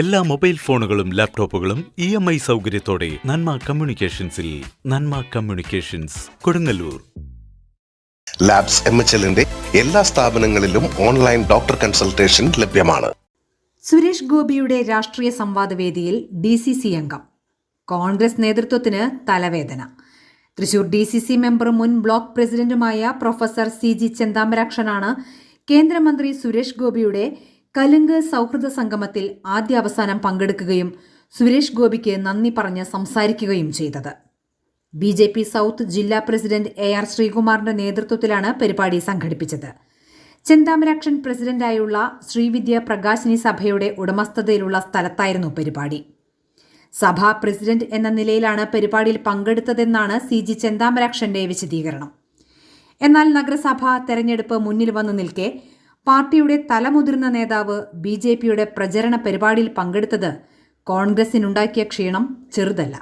എല്ലാ മൊബൈൽ ഫോണുകളും ലാപ്ടോപ്പുകളും ഇ എം ഐ സൗകര്യത്തോടെ Nanma കമ്മ്യൂണിക്കേഷൻസിൽ Nanma communications Kodungallur. Labs M H എല്ലിന്റെ എല്ലാ സ്ഥാപനങ്ങളിലും ഓൺലൈൻ ഡോക്ടർ കൺസൾട്ടേഷൻ ലഭ്യമാണ്. സുരേഷ് ഗോപിയുടെ രാഷ്ട്രീയ സംവാദവേദിയിൽ ഡി സി സി അംഗം. കോൺഗ്രസ് നേതൃത്വത്തിന് തലവേദന. തൃശൂർ ഡി സി സി മെമ്പറും മുൻ ബ്ലോക്ക് പ്രസിഡന്റുമായ പ്രൊഫസർ സി ജി ചെന്താമരാക്ഷനാണ് കേന്ദ്രമന്ത്രി സുരേഷ് ഗോപിയുടെ കലുങ്ക് സൗഹൃദ സംഗമത്തിൽ ആദ്യ അവസാനം പങ്കെടുക്കുകയും സുരേഷ് ഗോപിക്ക് നന്ദി പറഞ്ഞ് സംസാരിക്കുകയും ചെയ്തത്. ബി ജെ പി സൗത്ത് ജില്ലാ പ്രസിഡന്റ് എ ആർ ശ്രീകുമാറിന്റെ നേതൃത്വത്തിലാണ് പരിപാടി സംഘടിപ്പിച്ചത്. ചെന്താമരാക്ഷൻ പ്രസിഡന്റായുള്ള ശ്രീവിദ്യ പ്രകാശിനി സഭയുടെ ഉടമസ്ഥതയിലുള്ള സ്ഥലത്തായിരുന്നു പരിപാടി. സഭാ പ്രസിഡന്റ് എന്ന നിലയിലാണ് പരിപാടിയിൽ പങ്കെടുത്തതെന്നാണ് സി ജി ചെന്താമരാക്ഷന്റെ വിശദീകരണം. എന്നാൽ നഗരസഭ തെരഞ്ഞെടുപ്പ് മുന്നിൽ വന്നു നിൽക്കെ പാർട്ടിയുടെ തലമുതിർന്ന നേതാവ് ബി ജെ പിയുടെ പ്രചരണ പരിപാടിയിൽ പങ്കെടുത്തത് കോൺഗ്രസിനുണ്ടാക്കിയ ക്ഷീണം ചെറുതല്ല.